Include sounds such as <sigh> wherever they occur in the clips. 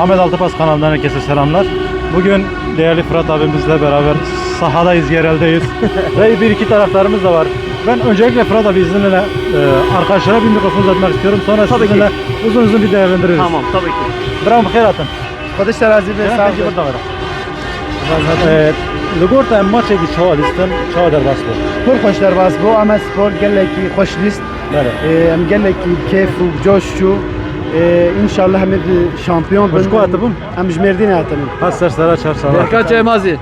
Ahmet Altıpas kanalından herkese selamlar. Bugün değerli Fırat abimizle beraber sahadayız, yereldeyiz. <laughs> Ve bir iki taraftarımız da var. Ben öncelikle Fırat abi izninle e, arkadaşlara bir mikrofon uzatmak istiyorum. Sonra Tabii ki. sizinle uzun uzun bir değerlendiririz. Tamam tabii ki. Bravo, خير atın. خودش ترازی به Ben سمت peki burada varım. E, Ligorta maçı ki çava listem, çava der basbo. پر خوش در باز بو اما سپور گله کی خوش لیست Böyle. ام گله کی کیف و جوش شو ان شاء الله همه شامپیون خوش کو atı bu? ام جمردین اتنم Has sersara çarşava. Derkan Çaymazı.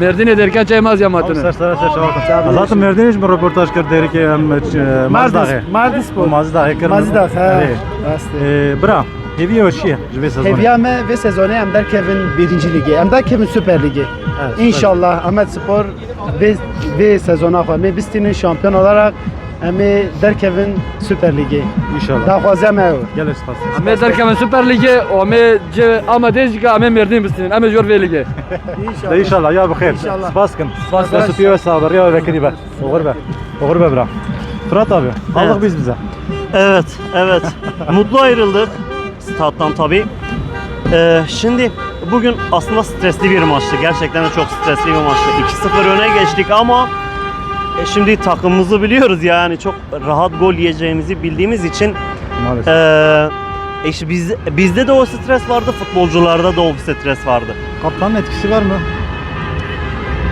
Merdine Derkan Çaymaz yamatını. Sersara çarşava. Zaten merdiniz mi röportaj kır deri ki em mazdağ. مرد سپور Mazdağ kır. مازدا ها Evet. راسته Bra. Heviye o çiye. Jve sezonu. Hevya me ve sezonu em der Kevin birinci ligi em der Kevin Süper Ligi. Evet, İnşallah Ahmet Spor ve ve sezona xwe me bistinin şampiyon olarak Emi derkevin Süper Ligi. İnşallah. Da xwazem ew. Gelek spas. Emi derkevin Süper Ligi u emi ce ama dejika emi merdin bistinin. Emi Jorve Ligi. <laughs> İnşallah. İnşallah ya bixir. Spaskin. Spas. Nasıl piyo sabır ya ve kedibe. Uğur be. Uğur be bra. Fırat abi. Allah biz bize. Evet, evet. Mutlu ayrıldık stat'tan tabii. Ee, şimdi bugün aslında stresli bir maçtı. Gerçekten de çok stresli bir maçtı. 2-0 öne geçtik ama e, şimdi takımımızı biliyoruz yani çok rahat gol yiyeceğimizi bildiğimiz için Maalesef. ee, e işte biz, bizde de o stres vardı, futbolcularda da o stres vardı. Kaptanın etkisi var mı?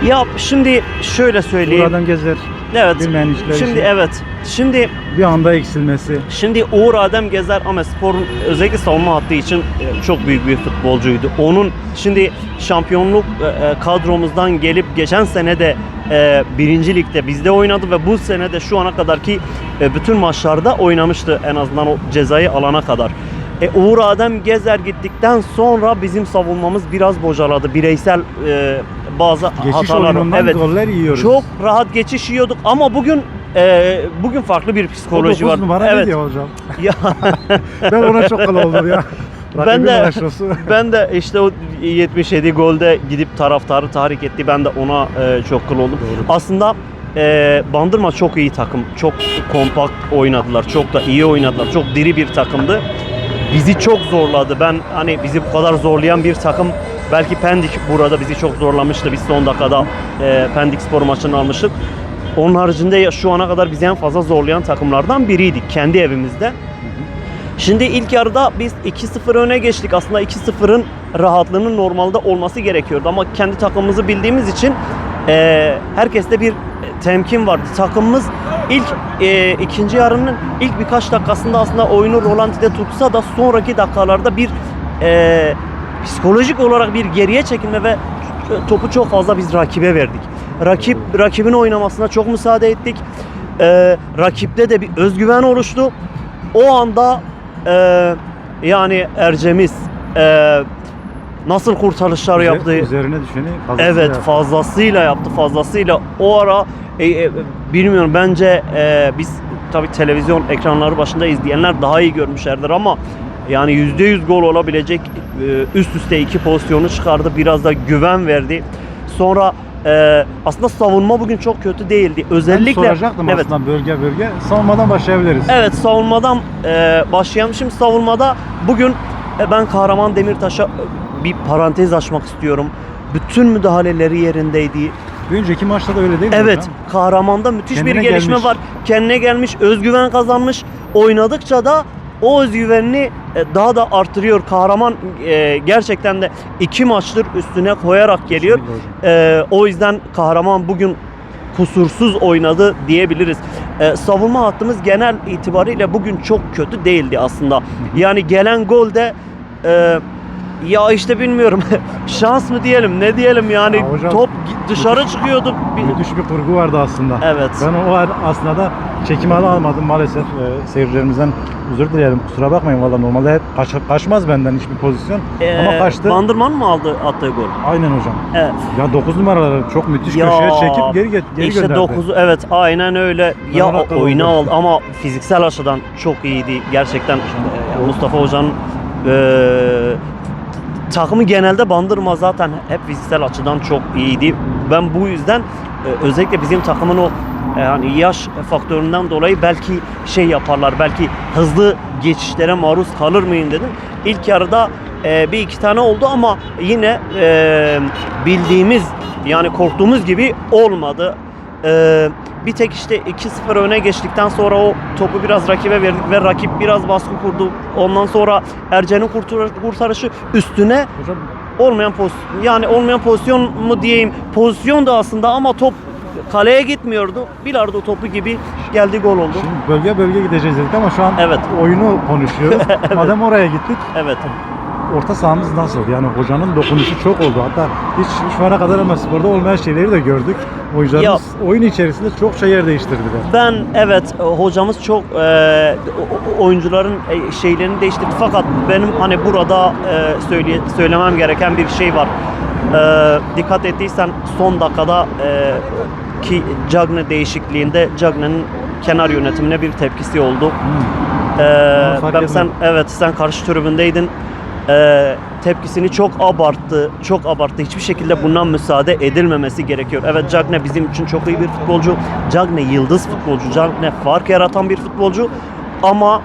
Ya şimdi şöyle söyleyeyim. Buradan gezer. Evet. Bilmeyen işler Şimdi için. evet. Şimdi Bir anda eksilmesi. Şimdi Uğur Adem Gezer ama sporun özellikle savunma hattı için e, çok büyük bir futbolcuydu. Onun şimdi şampiyonluk e, e, kadromuzdan gelip geçen sene de birinci ligde bizde oynadı ve bu sene de şu ana kadarki bütün maçlarda oynamıştı en azından o cezayı alana kadar. E, Uğur Adem Gezer gittikten sonra bizim savunmamız biraz bocaladı. Bireysel e, bazı Geçiş hatalar. oyunundan Evet. goller yiyoruz. Çok rahat geçiş yiyorduk ama bugün e, bugün farklı bir psikoloji var. numara evet. diyor hocam? <laughs> Ya <laughs> Ben ona çok oldum ya. <laughs> Ben de- ben de işte o 77 golde gidip taraftarı tahrik etti. Ben de ona e, çok kıl oldum. Doğru. Aslında e, Bandırma çok iyi takım. Çok kompakt oynadılar. Çok da iyi oynadılar. Çok diri bir takımdı. Bizi çok zorladı. Ben hani bizi bu kadar zorlayan bir takım belki Pendik burada bizi çok zorlamıştı. Biz son dakikada e, Pendik spor maçını almıştık. Onun haricinde şu ana kadar bizi en fazla zorlayan takımlardan biriydik kendi evimizde. Şimdi ilk yarıda biz 2-0 öne geçtik. Aslında 2-0'ın rahatlığının normalde olması gerekiyordu ama kendi takımımızı bildiğimiz için e, herkeste bir temkin vardı. Takımımız ilk e, ikinci yarının ilk birkaç dakikasında aslında oyunu rolantide tutsa da sonraki dakikalarda bir e, psikolojik olarak bir geriye çekilme ve topu çok fazla biz rakibe verdik. Rakip rakibin oynamasına çok müsaade ettik. E, rakipte de bir özgüven oluştu. O anda e, yani Ercemiz e, nasıl kurtarışlar yaptı? Üzerine düşeni fazlasıyla Evet yaptı. fazlasıyla yaptı fazlasıyla. O ara e, e, bilmiyorum bence e, biz tabi televizyon ekranları başında izleyenler daha iyi görmüşlerdir ama yani %100 gol olabilecek e, üst üste iki pozisyonu çıkardı. Biraz da güven verdi. Sonra e, aslında savunma bugün çok kötü değildi. Ben Özellikle soracaktım evet. aslında bölge bölge. Savunmadan başlayabiliriz. Evet savunmadan e, başlayalım. Şimdi savunmada bugün e, ben Kahraman Demirtaş'a e, bir parantez açmak istiyorum. Bütün müdahaleleri yerindeydi. Bir önceki maçta da öyle değil mi Evet, hocam? Kahraman'da müthiş Kendine bir gelişme gelmiş. var. Kendine gelmiş, özgüven kazanmış. Oynadıkça da o özgüvenini e, daha da artırıyor. Kahraman e, gerçekten de iki maçtır üstüne koyarak geliyor. Ee, o yüzden kahraman bugün kusursuz oynadı diyebiliriz. Ee, savunma hattımız genel itibariyle bugün çok kötü değildi aslında. Yani gelen gol de e, ya işte bilmiyorum <laughs> şans mı diyelim ne diyelim yani Ya hocam, top dışarı çıkıyordu. Bir- Müthiş bir kurgu vardı aslında. Evet. Ben o ar- aslında da çekim alı almadım maalesef. Ee, seyircilerimizden özür dilerim. Kusura bakmayın valla normalde hep kaç- kaçmaz benden hiçbir pozisyon. Ee, Ama kaçtı. Bandırman mı aldı attığı gol? Aynen hocam. Evet. Ya 9 numaraları çok müthiş köşeye çekip geri, get- geri işte gönderdi. 9'u evet aynen öyle. Ben ya o- kaldım. oyuna aldı ama fiziksel açıdan çok iyiydi. Gerçekten e, Mustafa Hoca'nın e, takımı genelde bandırma zaten hep fiziksel açıdan çok iyiydi. Ben bu yüzden e, özellikle bizim takımın o e, yani yaş faktöründen dolayı belki şey yaparlar. Belki hızlı geçişlere maruz kalır mıyım dedim. İlk yarıda e, bir iki tane oldu ama yine e, bildiğimiz yani korktuğumuz gibi olmadı. E, bir tek işte 2-0 öne geçtikten sonra o topu biraz rakibe verdik ve rakip biraz baskı kurdu. Ondan sonra Ercen'in kurtar- kurtarışı üstüne olmayan pozisyon yani olmayan pozisyon mu diyeyim pozisyon da aslında ama top kaleye gitmiyordu. Bilardo topu gibi geldi gol oldu. şimdi bölge bölge gideceğiz dedik ama şu an Evet. oyunu konuşuyoruz. <laughs> Madem oraya gittik Evet. Orta sahamız nasıl? Yani hocanın dokunuşu çok oldu. Hatta hiç şu ana kadar ama sporda olmayan şeyleri de gördük. Oyuncularımız oyun içerisinde çok şey yer değiştirdiler. Ben evet e, hocamız çok e, oyuncuların e, şeylerini değiştirdi fakat benim hani burada e, söyle, söylemem gereken bir şey var. E, dikkat ettiysen son dakikada e, ki Cagne değişikliğinde Cagne'nin kenar yönetimine bir tepkisi oldu. Hmm. Ee, ben sen evet sen karşı tribündeydin. Ee, tepkisini çok abarttı, çok abarttı. Hiçbir şekilde bundan müsaade edilmemesi gerekiyor. Evet Cagne bizim için çok iyi bir futbolcu. Cagne yıldız futbolcu. Cagne fark yaratan bir futbolcu. Ama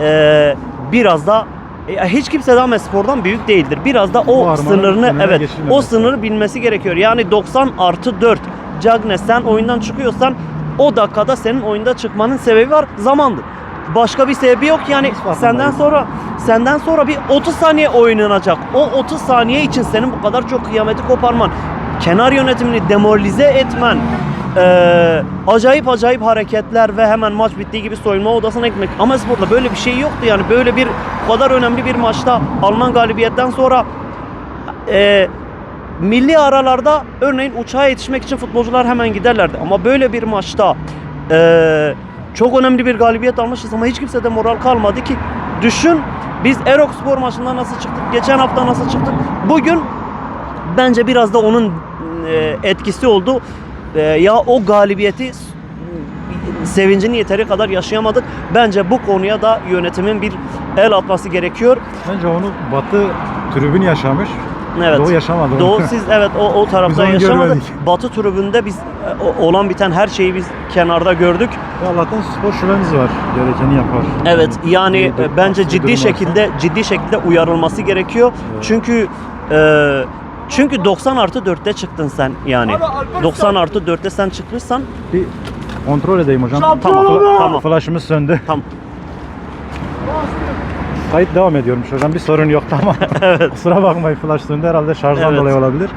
e, biraz da e, hiç kimse Ahmet Spor'dan büyük değildir. Biraz da o armanın sınırını evet geçilmemesi. o sınırı bilmesi gerekiyor. Yani 90 artı 4 Cagne sen oyundan çıkıyorsan o dakikada senin oyunda çıkmanın sebebi var zamandır. Başka bir sebebi yok yani senden sonra senden sonra bir 30 saniye oynanacak. O 30 saniye için senin bu kadar çok kıyameti koparman, kenar yönetimini demoralize etmen, eee, acayip acayip hareketler ve hemen maç bittiği gibi soyunma odasına gitmek. Ama sporda böyle bir şey yoktu yani böyle bir bu kadar önemli bir maçta Alman galibiyetten sonra eee, milli aralarda örneğin uçağa yetişmek için futbolcular hemen giderlerdi. Ama böyle bir maçta eee, çok önemli bir galibiyet almışız ama hiç kimse de moral kalmadı ki. Düşün biz Erok Spor maçından nasıl çıktık, geçen hafta nasıl çıktık. Bugün bence biraz da onun eee, etkisi oldu. Eee, ya o galibiyeti sevincini yeteri kadar yaşayamadık. Bence bu konuya da yönetimin bir el atması gerekiyor. Bence onu Batı tribün yaşamış. Evet. Doğu yaşamadı. Doğu siz evet o, o onu yaşamadık. görmedik. Batı tribünde biz e, olan biten her şeyi biz kenarda gördük. Ya Allah'tan spor şubemiz var. Gerekeni yapar. Evet yani e, bence ciddi varsa. şekilde ciddi şekilde uyarılması gerekiyor. Evet. Çünkü e, çünkü 90 artı 4'te çıktın sen yani. 90 artı 4'te sen çıkmışsan Bir kontrol edeyim hocam. Tamam, tamam. Flaşımız söndü. tam Kayıt devam ediyormuş hocam. Bir sorun yok tamam. <laughs> Kusura bakmayın flash söndü herhalde şarjdan Evet. dolayı olabilir.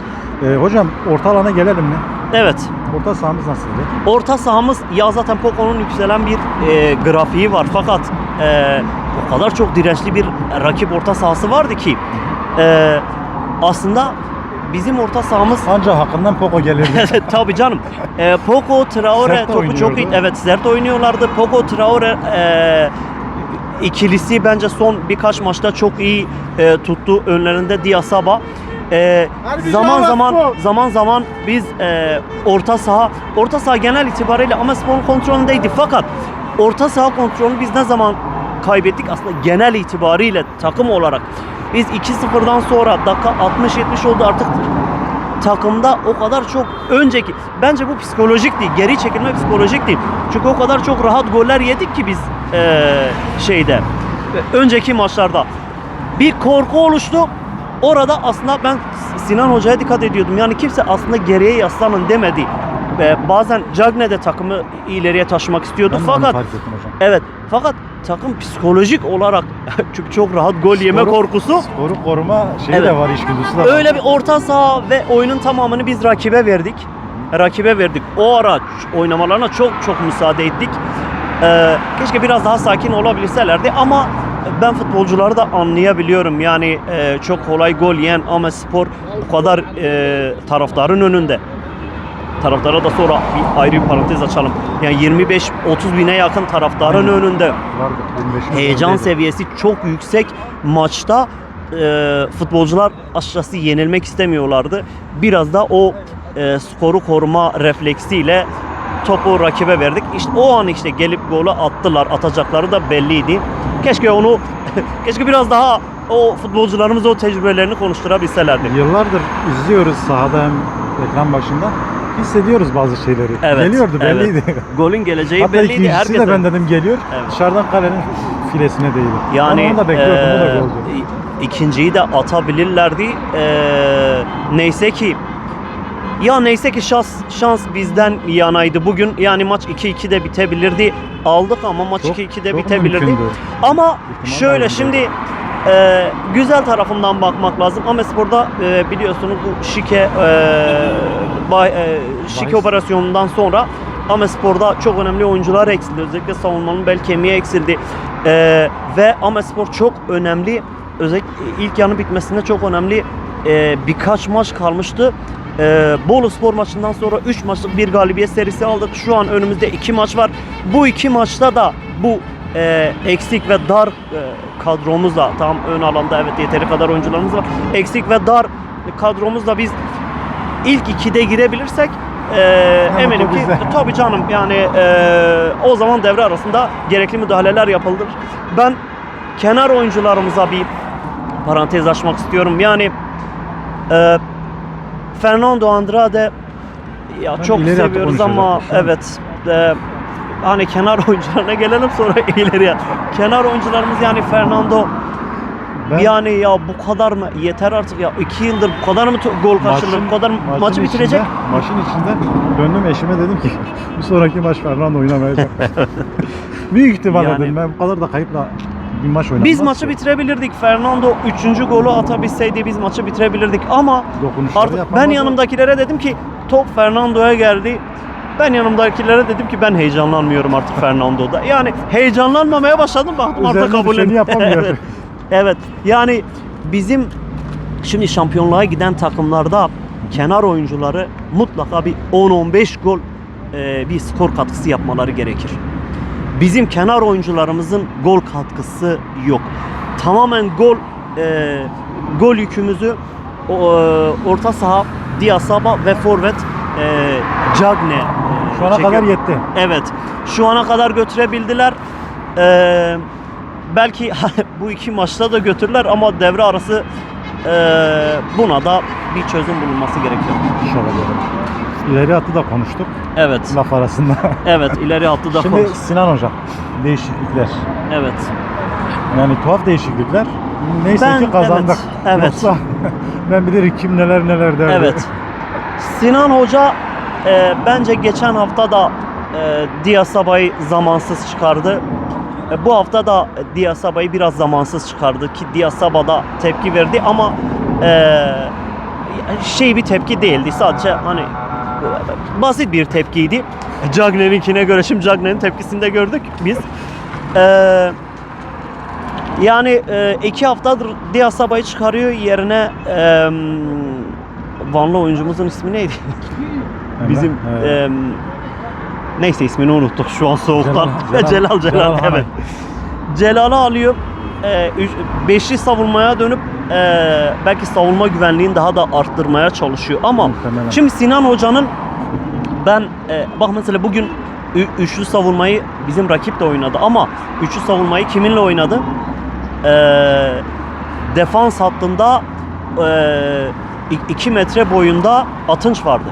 Ee, hocam orta alana gelelim mi? Evet. Orta sahamız nasıldı? Orta sahamız ya zaten Poco'nun yükselen bir e, grafiği var fakat e, o kadar çok dirençli bir rakip orta sahası vardı ki e, aslında bizim orta sahamız Anca hakkından Poco gelirdi. <laughs> Tabii canım. E, Poco, Traore Sert topu çok iyi. oynuyordu. Evet sert oynuyorlardı. Poco, Traore e, ikilisi bence son birkaç maçta çok iyi e, tuttu. Önlerinde Diasaba. E, zaman zaman zaman zaman biz e, orta saha orta saha genel itibariyle ama sporun kontrolündeydi. Fakat orta saha kontrolünü biz ne zaman kaybettik? Aslında genel itibariyle takım olarak. Biz 2-0'dan sonra dakika 60-70 oldu artık takımda o kadar çok önceki bence bu psikolojik değil geri çekilme psikolojik değil. Çünkü o kadar çok rahat goller yedik ki biz eee, şeyde e, önceki maçlarda. Bir korku oluştu orada aslında ben Sinan Hoca'ya dikkat ediyordum yani kimse aslında geriye yaslanın demedi ve bazen Cagne de takımı ileriye taşımak istiyordu Ben fakat evet fakat takım psikolojik olarak <laughs> çünkü çok rahat gol yeme Skoru- korkusu Skoru koruma şeyi Evet. de var işgüdüsü de var. Öyle bir orta saha ve oyunun tamamını biz rakibe verdik. Rakibe verdik. O ara oynamalarına çok çok müsaade ettik. Ee, keşke biraz daha sakin olabilselerdi ama ben futbolcuları da anlayabiliyorum. Yani e, çok kolay gol yiyen ama spor bu kadar e, taraftarın önünde. Taraftara da sonra bir ayrı bir parantez açalım. Yani 25-30 bine yakın taraftarın Aynen. önünde Vardı, 25'in heyecan seviyesi çok yüksek maçta e, futbolcular açıkçası yenilmek istemiyorlardı. Biraz da o e, skoru koruma refleksiyle topu rakibe verdik. İşte o an işte gelip golü attılar. Atacakları da belliydi. Keşke onu <laughs> keşke biraz daha o futbolcularımız o tecrübelerini konuşturabilselerdi. Yıllardır izliyoruz sahada hem ekran başında. Hissediyoruz bazı şeyleri. Evet, Geliyordu evet. belliydi. Golün geleceği Hatta belliydi ikincisi herkese. de ben dedim geliyor. Evet. Dışarıdan kalenin filesine değdi. Yani onu da bekliyordum. bu da eee, goldü. ikinciyi de atabilirlerdi. Ee, neyse ki ya neyse ki şans şans bizden yanaydı bugün. Yani maç 2-2 de bitebilirdi. Aldık ama maç Çok- 2-2 de çok bitebilirdi. mümkündü. Ama İhtimal şöyle şimdi e, güzel tarafından bakmak lazım. Amespor'da e, biliyorsunuz bu şike e, bay- e, şike Bahis. operasyonundan sonra Amespor'da çok önemli oyuncular eksildi. Özellikle savunmanın bel kemiği eksildi. E, ve Amespor çok önemli özellikle ilk yarının bitmesinde çok önemli e, birkaç maç kalmıştı. E, Bolu Spor maçından sonra 3 maçlık bir galibiyet serisi aldık. Şu an önümüzde 2 maç var. Bu iki maçta da bu e, eksik ve dar e, kadromuzla tam ön alanda evet yeteri kadar oyuncularımız var. Eksik ve dar kadromuzla biz ilk ikide girebilirsek e, eminim ki tabii canım yani e, o zaman devre arasında gerekli müdahaleler yapılır. Ben kenar oyuncularımıza bir parantez açmak istiyorum. Yani e, Fernando Andrade ya Ben çok seviyoruz ama evet e, hani kenar <laughs> oyuncularına gelelim sonra ileriye. Kenar oyuncularımız yani Fernando Ben yani ya bu kadar mı yeter artık ya iki yıldır bu kadar mı gol kaçırılır bu kadar mı maçın maçı bitirecek içinde- maçın içinde döndüm eşime dedim ki <laughs> bir sonraki maç Fernando oynamayacak. <laughs> Büyük ihtimal Yani- dedim ben bu kadar da kayıpla bir maç oynamaz. biz maçı bitirebilirdik Fernando 3. golü atabilseydi biz maçı bitirebilirdik ama Dokunuşları artık ben yapamadı. yanımdakilere dedim ki top Fernando'ya geldi ben yanımdakilere dedim ki ben heyecanlanmıyorum artık <laughs> Fernando'da. Yani heyecanlanmamaya başladım baktım artık Üzerine kabul düşeni yapamıyor. <laughs> evet. evet. Yani bizim şimdi şampiyonluğa giden takımlarda kenar oyuncuları mutlaka bir 10-15 gol e, bir skor katkısı yapmaları gerekir. Bizim kenar oyuncularımızın gol katkısı yok. Tamamen gol e, gol yükümüzü e, orta saha Diasaba ve forvet e, Cagne e, Şu ana çekiyor. kadar yetti. Evet. Şu ana kadar götürebildiler. Ee, belki <laughs> bu iki maçta da götürürler ama devre arası e, buna da bir çözüm bulunması gerekiyor. İnşallah. İleri hattı da konuştuk Evet. laf arasında. <laughs> Evet, ileri hattı da Şimdi konuş. Sinan Hoca değişiklikler. Evet. Yani tuhaf değişiklikler. Neyse Ben- ki kazandık. evet, evet. Yoksa <laughs> ben bilirim kim neler neler derdi. Evet. Sinan Hoca e, bence geçen hafta da e, Diasaba'yı zamansız çıkardı. E, bu hafta da Diasaba'yı biraz zamansız çıkardı ki Diasaba da tepki verdi ama e, şey bir tepki değildi. Sadece hani basit bir tepkiydi. Cagney'inkine göre şimdi Cagney'in tepkisini de gördük biz. E, yani e, iki haftadır Diasaba'yı çıkarıyor yerine e, Vanlı oyuncumuzun ismi neydi? Bizim evet. e, neyse ismini unuttuk şu an soğuktan. Celal- <laughs> Celal Celal, Celal- evet. Celal'ı alıyor. E, üç- beşli savunmaya dönüp e, belki savunma güvenliğini daha da arttırmaya çalışıyor. Ama Muhtemelen. şimdi Sinan Hoca'nın ben e, bak mesela bugün ü- üçlü savunmayı bizim rakip de oynadı ama üçlü savunmayı kiminle oynadı? E, defans hattında 2 metre boyunda Atınç vardı.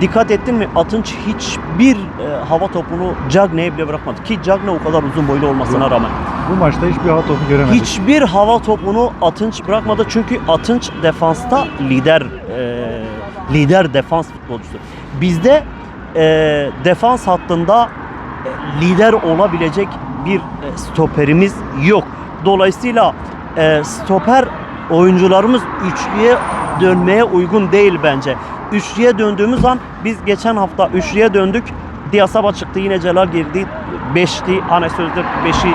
Dikkat ettin mi? Atınç hiçbir e, hava topunu Cagney'e bile bırakmadı. Ki Cagney o kadar uzun boylu olmasına rağmen. Bu maçta hiçbir hava topu göremedik. Hiçbir hava topunu Atınç bırakmadı. Çünkü Atınç defansta lider e, lider defans futbolcusu. Bizde e, defans hattında e, lider olabilecek bir e, stoperimiz yok. Dolayısıyla e, stoper oyuncularımız üçlüye dönmeye uygun değil bence. Üçlüye döndüğümüz an biz geçen hafta üçlüye döndük. Diasaba çıktı yine Celal girdi. Beşti. Hani sözde beşi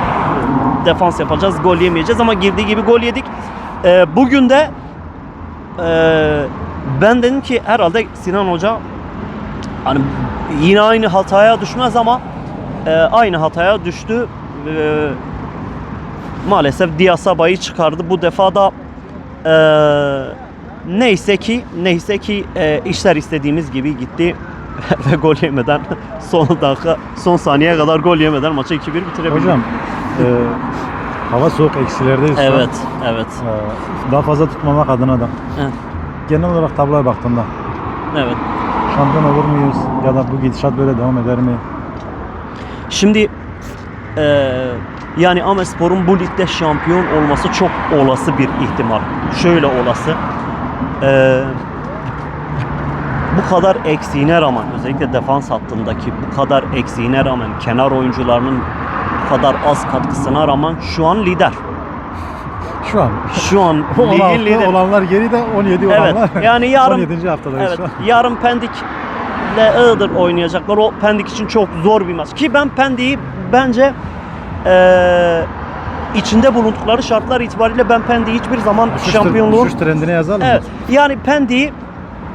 defans yapacağız. Gol yemeyeceğiz ama girdiği gibi gol yedik. E, bugün de e, ben dedim ki herhalde Sinan Hoca hani yine aynı hataya düşmez ama e, aynı hataya düştü. E, maalesef Diasaba'yı çıkardı. Bu defa da e, neyse ki neyse ki e, işler istediğimiz gibi gitti <laughs> ve gol yemeden <laughs> son dakika son saniyeye kadar gol yemeden maçı 2-1 bitirebildik. Hocam e, hava soğuk eksilerdeyiz şu an. Evet, evet. E, daha fazla tutmamak adına da. Evet. Genel olarak tabloya baktığımda Evet. şampiyon olur muyuz? Ya da bu gidişat böyle devam eder mi? Şimdi eee Yani Amespor'un bu ligde şampiyon olması çok olası bir ihtimal. Şöyle olası. Ee, bu kadar eksiğine rağmen özellikle defans hattındaki bu kadar eksiğine rağmen kenar oyuncularının bu kadar az katkısına rağmen şu an lider. Şu an. Şu an <laughs> ligin 16 lideri. olanlar geride 17 Evet. olanlar. Yani <laughs> yarın 17. haftadayız Evet, şu an. yarın Pendik'le Iğdır oynayacaklar. O Pendik için çok zor bir maç. Ki ben Pendik'i bence eee, içinde bulundukları şartlar itibariyle ben Pendik'i hiçbir zaman Düşüş- şampiyonluğun Düşüş trendine yazalım. Evet. Yani Pendik'i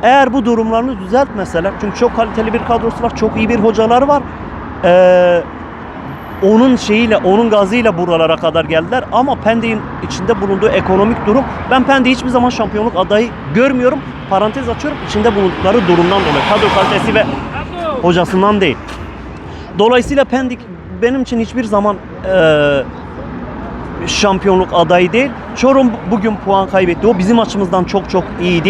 eğer bu durumlarını düzeltmeseler çünkü çok kaliteli bir kadrosu var, çok iyi bir hocaları var. Eee, onun şeyiyle, onun gazıyla buralara kadar geldiler ama Pendik'in içinde bulunduğu ekonomik durum ben Pendik'i hiçbir zaman şampiyonluk adayı görmüyorum. Parantez açıyorum. içinde bulundukları durumdan dolayı. Kadro kalitesi ve hocasından değil. Dolayısıyla Pendik benim için hiçbir zaman eee, şampiyonluk adayı değil. Çorum bugün puan kaybetti. O bizim açımızdan çok çok iyiydi.